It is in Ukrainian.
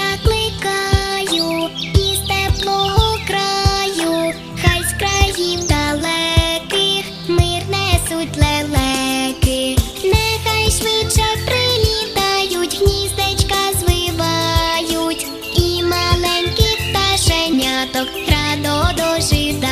закликаю із теплого краю, хай з країв далеких мир несуть лелеки, нехай швидше прилітають, гніздечка звивають, і маленьких пташеняток радо дожидають.